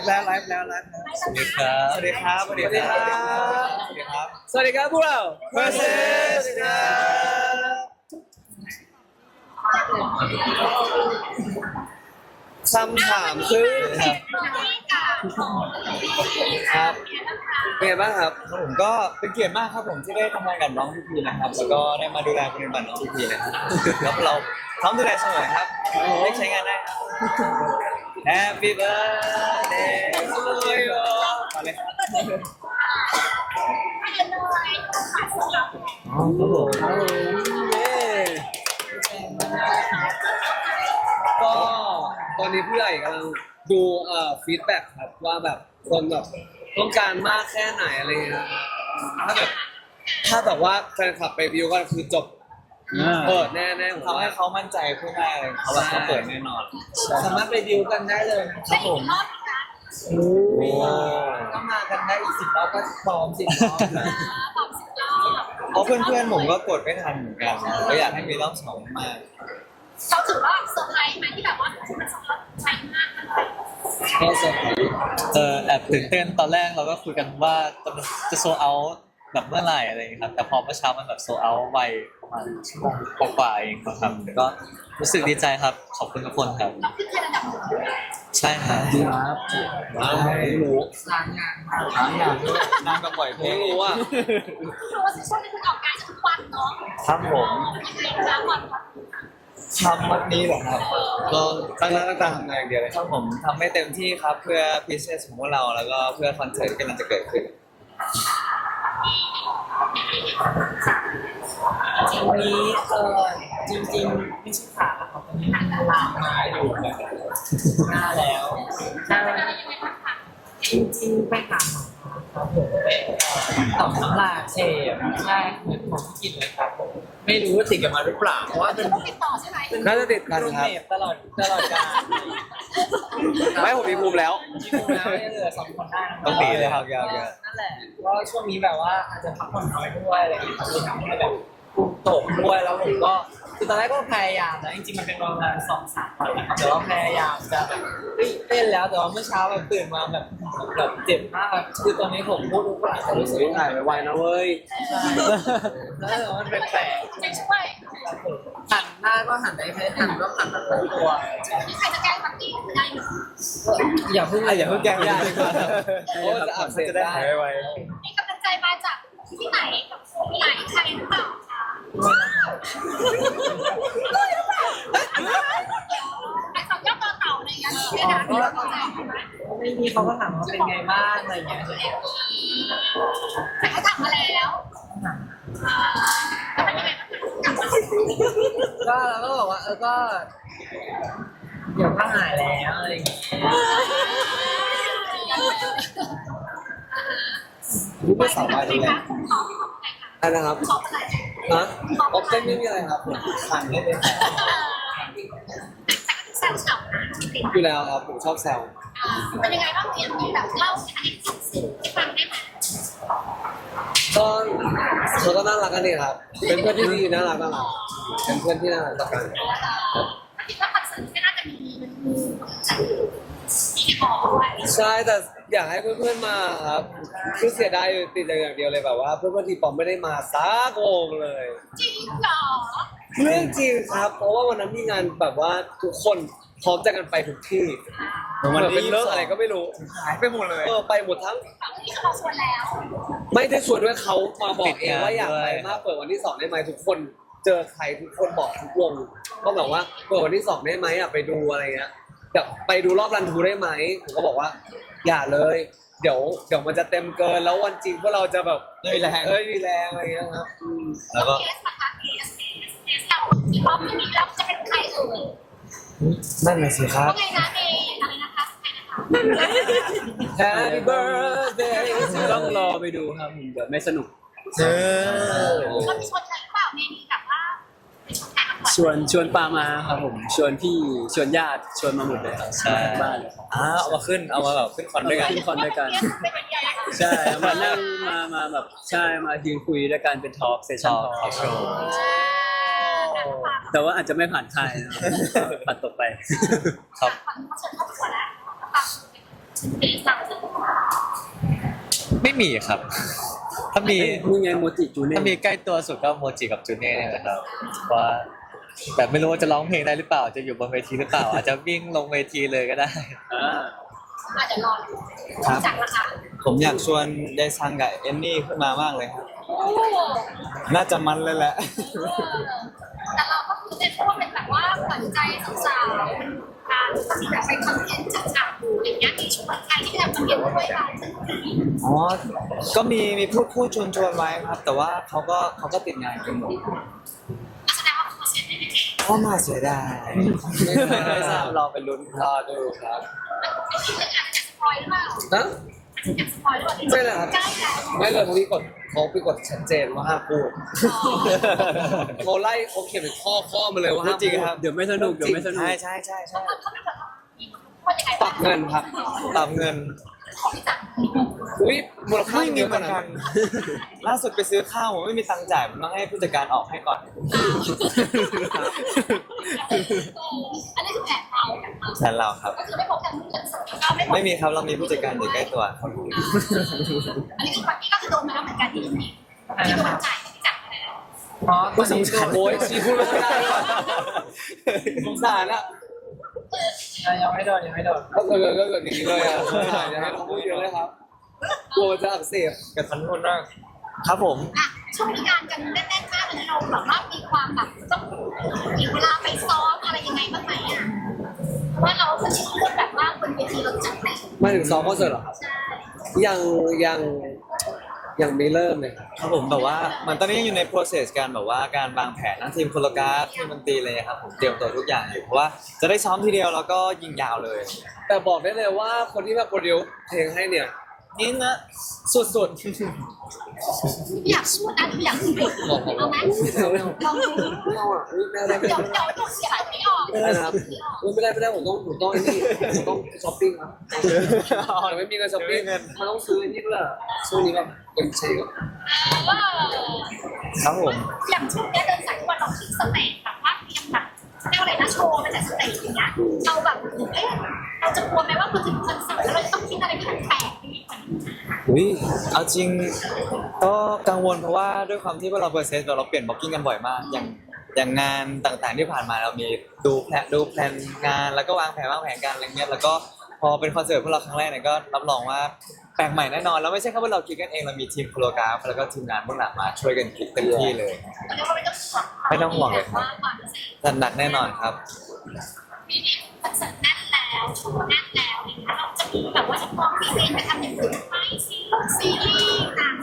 ฟ์แล้วไลฟ์แล้วไลฟ์แล้วสวัสดีครับสวัสดีครับสวัสดีครับสวัสดีครับสวัสดีครับพวกเราเพอร์เซสครับคำถามคือครับเป็นไงบ้างครับครับผมก็เป็นเกียรติมากครับผมที่ได้ทำงานกับน้องพีพีนะครับแล้วก็ได้มาดูแลปฏิบัติน้องพีพีนะครับแล้วเราพร้อมดูแลเสมอครับได้ใช้งานได้ครับ Happy birthday to you มาเลยครับอ๋อครับผมก็ตอนนี้ผู้ใหญ่กำลังดูเอ่อฟีดแบ็กครับว่าแบบคนแบบต้องการมากแค่ไหนอะไรเงี้ยถ้าแบบถ้าแบบว่าแฟนคลับไปวิวก็คือจบ เปิดแน่แน่ๆผมทำให้ว่าเขามั่นใจขึ้นได้เลยเขาแบบเขาเปิดแน่นอน สามารถไปดิวกันได้เลยนะครับผมโอ้ก็มากันได้อีกสิบรอบก็พร้อมสิบรอบนะเพราะเพื่อนๆผมก็กดไม่ทันเหมือนกันก็อยากให้มีรอบสองมากเขาถือว่าเซอร์ไพรส์ไหมที่แบบว่ามันสำหรับใช้มากมันก็เซอร์ไพรส์เออแอบตื่นเต้นตอนแรกเราก็คุยกันว่าจะจะโซเอา แบบเมื่อไหร่อะไรอย่างเงี้ยครับ แต่พอเมื่อเช้ามันแบบโซเอาไวประมาณชั่วโมงกว่าๆเองครับแล้วก็รู้สึกดีใจครับ ขอบคุณทุกคนครับ เราขึ้นแค่ระดับหนึ่งใช่ครับครับอ้าวไม่รู้สร้างงานๆทั้งางด้วยนั่งก็ปล่อยเพลไม่งรู้ว่าเพราะว่าช่วงนี้คุณออกงานจะทุกวันเนาะครับผมยังไงคะวันวันทำวันนี้เหรอครับ ก็ตั้งหน้าตั้งตาทำงานอย่างเดียวเลยครับผมทำให้เต็มที่ครับเพื่อพิเศษของพวกเราแล้วก็เพื่อคอนเสิร์ตที่กำลังจะเกิดขึ้น วันนี้เออจริงๆไม่ใช่ขาครับวันนี้มันลามมาอยู่หน้าแล้วใช่ยังไงบ้างคะจริงๆไปหาหมอครับผมต่อมน้ำลายเชฟใช่เหมือนผมกินเลยครับผมไม่รู้ว่าติดกันมาหรือเปล่าเพราะว่าเป็นต้องติดต่อใช่ไหมน่าจะติดกันรูครับเมทตลอดตลอดกาล ไม่ผมมีภูมิแล้วจริงๆแล้วเนี่ยเหลือสองคนได้นะต้องหนีเลยครับยาวนั่นแหละก็ช่วงนี้แบบว่าอาจจะพักผ่อนน้อยด้วยอะไรอย่างเงี้ยครับเลยทำให้แบบภูมิตกด้วยแล้วผมก็ คือตอนแรกก็พยายามนะจริงๆมันเป็นประมาณสองสามวันนะครับแต่ว่าพยายามจะแบบเฮ้ยเต้นแล้วแต่ว่าเมื่อเช้าแบบตื่นมาแบบแบบเจ็บมากคือตอนนี้ผมพูดทุกอย่างรู้สึกเฮ้ยว่าถ่ายไวๆนะเว้ยใช่แล้วแต่ว่ามันแปลกจะช่วยๆหันหน้าก็หันได้แค่หันก็หันแบบทั้งตัวมีใครจะแกล้งปักกี้ได้ไหมอย่าเพิ่งอะอย่าเพิ่งแกล้งอย่าดีกว่าโอ้จะอักเสบจะได้ได้หายไวมีกำลังใจมาจากที่ไหนกับที่ไหนใครหรือเปล่า คะไอ้สองยอดต่อเต่าอะไรอย่างเงี้ยมีไหมคะมีกำลังใจไหมไม่มีเขาก็ถามว่าเป็นไงบ้างอะไรอย่างเงี้ยแต่เขาทำมาแล้วแล้วเป็นยังไงบ้างคะก็เราก็บอกว่าเออก็ เดี๋ยวก็หายแล้วอะไรอย่างเงี้ยรู้ไม่สาวมาใครดีเลยคะขอขอใครคะอะไรนะครับ ขออะไรฮะออฟเต้น ไม่มีอะไรครับผมทันได้เลยครับแซวฉ่ำนะติดอยู่แล้วครับผมชอบแซวเป็นยังไงบ้างเรียนมีแบบเล่าให้สื่อให้ฟังได้ไหมก็เขาก็น่ารักกันดีครับ เป็นเพื่อนที่ดีน่ารักน่ารักเป็นเพื่อนที่น่ารักต่อกันคิดว่าคอนเสิร์ตก็น่าจะมีมันมี มีขอด้วยใช่แต่อยากให้เพื่อนๆมาครับคือเสียดายอยู่ติดอย่างเดียวเลยแบบว่า เพื่อนๆทีปอมไม่ได้มาสักวงเลย จริงเหรอเรื่องจริงครับ เพราะว่าวันนั้นมีงานแบบว่าทุกคนพร้อมใจกันไปทุกที่เหมือนเป็นเลิกอะไรก็ไม่รู้หายไปหมดเลยเออไปหมดทั้ง ฝั่งนี้คือเราชวนแล้ว ไม่ได้ชวนด้วยเขามาบอกเองว่าอยากไปมากเปิดวันที่สองได้ไหมทุกคนเจอใครทุกคนบอกทุกวงก็แบบว่าเปิดวันที่สองได้ไหมอะไปดูอะไรเงี้ย แบบไปดูรอบรันทูได้ไหมผมก็บอกว่า อย่าเลย เดี๋ยวเดี๋ยวมันจะเต็มเกินแล้ววันจริงพวกเราจะแบบไม่มีแรงเอ้ยมีแรงอะไรเงี้ยครับอืมแล้วก็ เคสนะคะเคสเคสเคสเราที่พร้อมไม่มีแล้วจะเป็นใครเอ่ยนั่นแหละสิครับว่าไงนะเมย์อะไรนะคะใครนะคะ Happy birthday ต้องรอไปดูครับผมเดี๋ยวไม่สนุกเจอเรามีชวนใครหรือเปล่าเมย์มีแบบว่าไป ชวนใครมาก่อนชวนชวนปามาครับผมชวนพี่ชวนญาติชวนมาหมดเลยครับใช่บ้านเลยครับอ่าเอามาขึ้นเอามาแบบขึ้นคอนด้วยกันขึ้นคอนด้วยกันเคสเป็นยังไงคะใช่มานั่งมามาแบบใช่มายืนคุยด้วยกันเป็นทอล์กเซสชั่นทอล์กโชว์แต่ว่าอาจจะไม่ผ่านค่ายนะครับผ่านตกไป ครับเขาเชิญเข้าประกวดแล้วปีสามสิบไม่มีครับ ถ้ามีมีไงโมจิจูเน่ถ้ามีใกล้ตัวสุดก็โมจิกับจูเน่เนี่ยแหละครับว่า แบบไม่รู้ว่าจะร้องเพลงได้หรือเปล่า จะอยู่บนเวทีหรือเปล่า อาจจะวิ่งลงเวทีเลยก็ได้อาจจะรอดูจากราคาผมอยากชวนไดซังกับเอนนี่ขึ้นมามากเลยครับโอ้น่าจะมันเลยแหละแต่เราก็คือเป็นพวกเป็นแบบว่าขวัญใจสาวๆเป็นการแบบไปคอนเทนต์ฉากๆอยู่อย่างเงี้ยมีช่วงใครที่แบบมาเก็บด้วยกันอ๋อ ก็มีมีพูดพูดชวนชวนไว้ครับ แต่ว่าเขาก็เขาก็ติดงานกันหมด ก็มาเสียดายไม่ทราบลองไปลุ้นรอดูครับๆไอ้ที่เป็นอาจจะสปอยหรือเปล่านะอาจจะสปอยหรือเปล่าไม่เลยครับใกล้แล้วไม่เลยเขาพี่กดเขาไปกดชัดเจนว่าห้ามพูดเขาไล่เขาเขียนเป็นข้อข้อมาเลยว่าห้ามจริงพูดครับเดี๋ยวไม่สนุกเดี๋ยวไม่สนุกใช่ใช่ใช่ใช่เขาเขาเป็นคนคนยังไงปรับเงินครับปรับเงินของที่จัด อุ้ยมูลค่าไม่มีเยอะเหมือนนากัดนล่าสุดไปซื้อข้าวผมไม่มีตังค์จ่ายผมต้องให้ผู้จัดการออกให้ก่อนอันนี้คือแผนเราแผนเราแทนเราครับ ก็คือไม่พบกันผู้จัดสแล้วก็ไม่พบไม่มีครับเรามีผู้จัดการอยู่ใกล้ตัวครับอันนี้คือปักกี้ก็คือโดนมาแล้วเหมือนกันที่นี่ที่โดนจ่ายที่จัดไปแล้วเพราะตอนนี้ก็โอ้ยชีพูดไม่ได้สงสารอะยังไม่โดนยังไม่โดนก็เกิดก็เกิดอย่างนี้เลยอะอย่าให้เขาพูดเยอะเลยครับ กลัวจะอักเสบกับทันทุนมากครับผม อะช่วงนี้งานกันแน่นๆมากเลยเราแบบว่ามีความแบบต้องมีเวลาไปซ้อมอะไรยังไงบ้างไหมอะเพราะว่าเราคือพูดแบบว่าบนเวทีเราจัดเต็มมาถึงซ้อมคอนเสิร์ตเหรอครับ ใช่ยังยังยังไม่เริ่มเลยครับ ครับผมแบบว่ามันตอนนี้ยังอยู่ใน process การแบบว่าการวางแผนทั้งทีมโคโรกราฟทีมดนตรีเลยครับผมเตรียมตัวทุกอย่างอยู่เพราะว่าจะได้ซ้อมทีเดียวแล้วก็ยิงยาวเลย แต่บอกได้เลยว่าคนที่มาโปรดิวซ์เพลงให้เนี่ย นี่นะสุดอยากพูดนะอยากพูดๆบอกผมเอาไหมไม่เอาลองดูไม่เอาอะไม่เอาได้ไม่เดี๋ยวเอาเดี๋ยวเสียหายไม่ออก ไม่ได้นะครับไม่ได้ไม่ได้ผมต้องผมต้องไอ้นี่ผมต้องช้อปปิ้งครับแต่ไม่มีเงินช้อปปิ้งมันต้องซื้อไอ้นี่ด้วยช่วงนี้ก็เป็นใช่ก็เออครับผมอย่างช่วงเนี้ยเดินสายทุกวันเราคิดสเตจแบบว่าเตรียมแบบเรียกว่าอะไรนะโชว์มาจากสเตจอย่างเงี้ยเราแบบเอ๊ะเราจะกลัวไหมว่าพอถึงคอน อุ้ยเอาจริงก็กังวลเพราะว่าด้วยความที่ว่าเราเปอร์เซ็นต์เราเปลี่ยนบ็อกกิ้งกันบ่อยมาก อย่างอย่างงานต่างๆที่ผ่านมาเรามีดูแพลนดูแพลนงานแล้วก็วางแผนวางแผนกันอะไรเงี้ยแล้วก็พอเป็นคอนเสิร์ตพวกเราครั้งแรกเนี่ยก็รับรองว่าแปลกใหม่แน่นอนแล้วไม่ใช่แค่ว่าเราคิดกันเองเรามีทีมโคโรกราฟแล้วก็ทีมงานเบื้องหลังมาช่วยกันคิดเต็มที่เลยเรียกว่าไม่ต้องห่วงไม่ต้องห่วงเลยครับว่าก่อนจะเสร็จจัดหนักแน่นอนครับปีนี้คอนเสิร์ตแน่น แล้วโชว์แน่นแล้วอย่างเงี้ยเราจะมีแบบว่าจะมองพี่เองไปทำอย่างอื่นไหมซีซีรีส์หนัง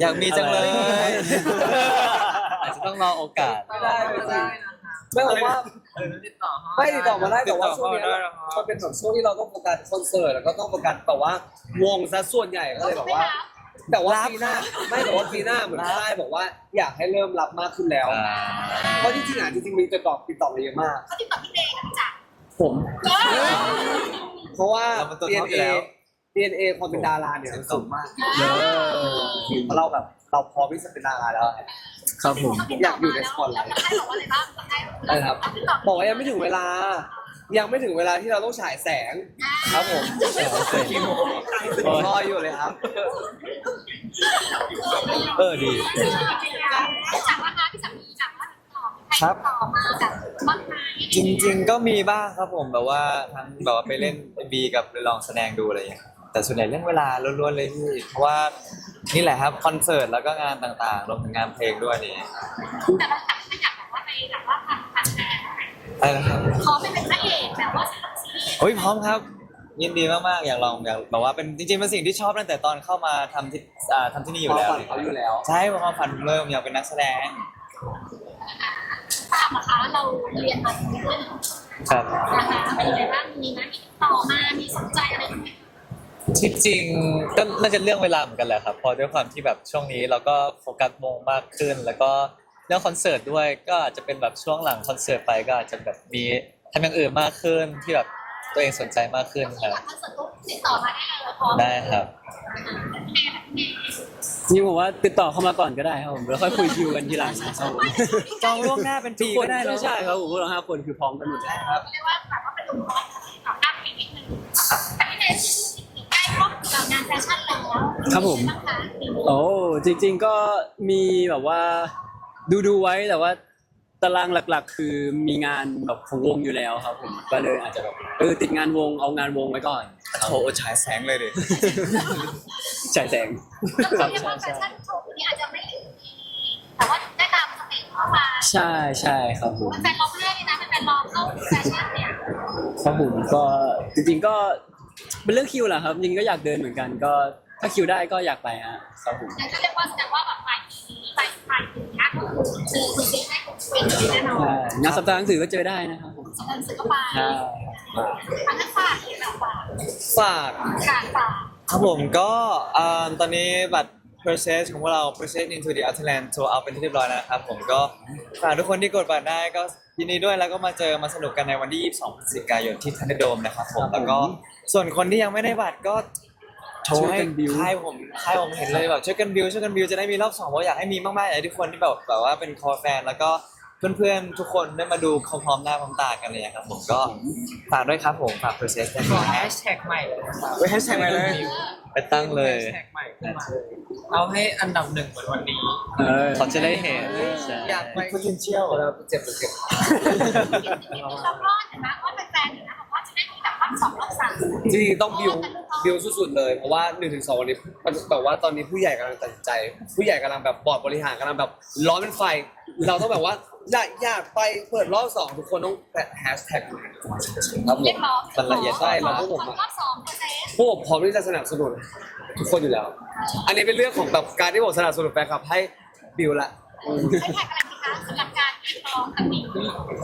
อยากมีจังเลยอาจจะต้องรอโอกาส ไม่ได้ไม่ได้ได้ไม่บอกว่าไม่ติดต่อมาได้แต่ว่าช่วงเนี้ยเข้ามาได้นะครับมันเป็นแบบช่วงที่เราต้องโฟกัสคอนเสิร์ตแล้วก็ต้องโฟกัสแต่ว่าวงซะส่วนใหญ่ก็เลยแบบว่า แต่ว่าปีหน้าไม่แต่ว่าปีหน้าเหมือนค่ายบอกว่าอยากให้เริ่มรับมากขึ้นแล้วอ่าเพราะจริงๆอะจริงๆมีติดต่อติดต่อมาเยอะมาก เขาติดต่อพี่เดย์กับพี่จักรผมเออเพราะว่าเราเป็นตัวท็อปอยู่ DNA แล้ว DNA ความเป็นดาราเนี่ยมันสูงมากเพราะเราแบบเราพร้อมที่จะเป็นดาราแล้ว ครับผม อยากอยู่ในสปอตไลท์แล้วให้บอกว่าอะไรบ้างให้อะไรครับ บอกว่ายังไม่ถึงเวลา ยังไม่ถึงเวลาที่เราต้องฉายแสงครับผมรออยู่เลยครับ เออดีจากว่าคะพี่จักรมีจากว่าติดต่อใครครับติดต่อมาจากบ้างไหมจริง ๆ ก็มีบ้างครับผมแบบว่าทั้งแบบว่าไปเล่นบีกับลองแสดงดูอะไรอย่างเงี้ยแต่ส่วนใหญ่เรื่องเวลาล้วนๆเลยพี่เพราะว่านี่แหละครับคอนเสิร์ตแล้วก็งานต่างๆรวมถึงงานเพลงด้วยนี่แต่เรา อะไรนะครับขอไปเป็นพระเอกแบบว่าซีรีส์โอ้ยพร้อมครับ ยินดีมากๆอยากลองอยากแบบว่าเป็นจริงๆเป็นสิ่งที่ชอบตั้งแต่ตอนเข้ามาทำที่อ่าทำที่นี่อยู่แล้วความฝันเขาอยู่แล้ว ใช่ความฝันผมเริ่มอยากเป็นนักแสดงตามนะคะเราเรียนมาเรื่อยครับๆนะคะเป็นยังไงบ้างมีไหมมีติดต่อมามีสนใจอะไรไหมที่จริงก็น่าจะเรื่องเวลาเหมือนกันแหละครับเพอด้วยความที่แบบช่วงนี้เราก็โฟกัสวงมากขึ้น แล้วก็ แล้วคอนเสิร์ตด้วยก็อาจจะเป็นแบบช่วงหลังคอนเสิร์ตไปก็อาจจะแบบมีทำอย่างอื่นมากขึ้นที่แบบตัวเองสนใจมากขึ้นครับคอนเสิร์ตติดต่อมาได้เลยพร้อมได้ครับ จริงผมว่าติดต่อเข้ามาก่อนก็ได้ครับผมแล้วค่อยคุยคิวกันทีหลังคองจองล่วงหน้าเป็นทุปีกคก็นได้นอะ ใช่ครับผมพวกเราห้าคนคือพร้อมกันหมดแล้ว เรียกว่าแบบว่าเป็นตัวร้อยต่อห้าปีนิดนึงแต่ที่ในที่สุใกล้ครบกับงานแฟชั่นแล้วครับผม โอ้จริง ๆก็มีแบบว่า ดูดูๆไว้แต่ว่าตารางหลัก ๆ คือมีงานแบบของวงอยู่แล้วครับผมก็เลยอาจจะแบบเออติดงานวงเอางานวงไว้ก่อนโถฉายแสงเลยดิ จ่ายแสงก็คือเรียกว่าแฟชั่นโชว์นี้อาจจะไม่ถึงแต่ว่าได้ตามสเต็ปเข้ามาใช่ใช่ครับผม แฟนร้องเรื่อยนะแฟนร้องเข้าแฟชั่นเนี่ยครับผมก็จริงๆก็เป็นเรื่องคิวแหละครับจริงๆก็อยากเดินเหมือนกัน ก็ถ้าคิวได้ก็อยากไปฮะครับผม นั่นก็เรียกว่าแสดงว่าแบบปลายปีนี้ปลายปลายปีนี้ คือคุณซีให้คุณเป็นแน่นอนใช่งานสัปดาห์หนังสือก็เจอได้นะครับผมสำนักสื่อก็ไปใช่อันนั้นฝากเลยแบบฝากฝากการฝากครับผมก็อ่าตอนนี้บัตร purchase ของพวกเรา purchase into the Outland Tour เอาเป็นที่เรียบร้อยแล้วนะครับผมก็ฝากทุกคนที่กดบัตรได้ก็ยินดีด้วยแล้วก็มาเจอมาสนุกกันในวันที่ 22 พฤศจิกายนที่ทันเดโดมนะครับผมแล้วก็ส่วนคนที่ยังไม่ได้บัตรก็ โชว์ให้ค่ายผมค่ายผมเห็นเลยแบบช่วยกันบิวช่วยกันบิวจะได้มีรอบสองเพราะอยากให้มีมากๆอยากให้ทุกคนที่แบบแบบว่าเป็นคอแฟนแล้วก็เพื่อนๆทุกคนได้มาดูพร้อมๆหน้าพร้อมตากันเลยครับผมก็ฝากด้วยครับผมฝาก purchase ด้วยขคอรับแฮชแท็กใหม่เลยนะครับไว้ให้แชร์ไปเลยไปตั้งเลยแฮชแท็กใหม่ขึ้นมาเอาให้อันดับหนึ่งเหมือนวันนี้เออเขาจะได้เห็นใช่อยากไป potential แล้วเจ็บเจ็บเราก็เห็นไหมว่า สองรอบสามจริงๆต้องบิวบิวสุดๆเลย เพราะว่า1นถึงสวันนี้มันแบบว่าตอนนี้ผู้ใหญ่กำลังตัดสินใจ ผู้ใหญ่กำลังแบบบอร์ดบริหารกำลังแบบร้อนเป็นไฟ เราต้องแบบว่าอยากอยากไปเปิดรอบสองทุกคนต้องแปะแฮชแท็กครับผเรียมกร้องมันละเอียดใช่แล้วพวกผมรอบสองเปอร์เซ็นต์พวกผมพร้อมที่จะสนับสนุนทุกคนอยู่แล้ว อันนี้เป็นเรื่องของแบบการที่ผมสนับสนุนแฟนคลับให้บิวละใช้แท็กอะไรดีคะสำหรับการเรียกร้ องครั้งนี้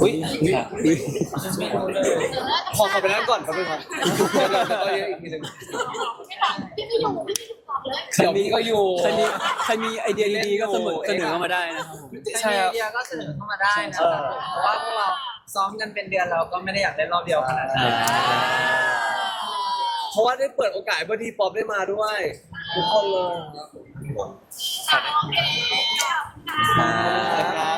อุ้ยอุ๊ยพอเขาไปนั้นก่อนครับพี่ครับเดี๋ยวเราจะต้องเยอะอีกทีหนึงไม่บอกพี่ไม่อยู่พี่ไม่อยู่บอกเลยเดี๋ยวมีก็อยู่ ใครมีใครมีไอเดียดีๆก็เสนอเสนอเข้ามาได้นะครับผมใช่ครับ ไอเดียก็เสนอเข้ามาได้นะครับเพราะว่าพวกเราซ้อมกันเป็นเดือนเราก็ไม่ได้อยากเล่นรอบเดียวขนาดนั้น เพราะว่าได้เปิดโอกาสให้เบอร์ทีป๊อปได้มาด้วยทุกคนเลย อะโอเคขอบคุณค่ะ ครับขอบคุณครับ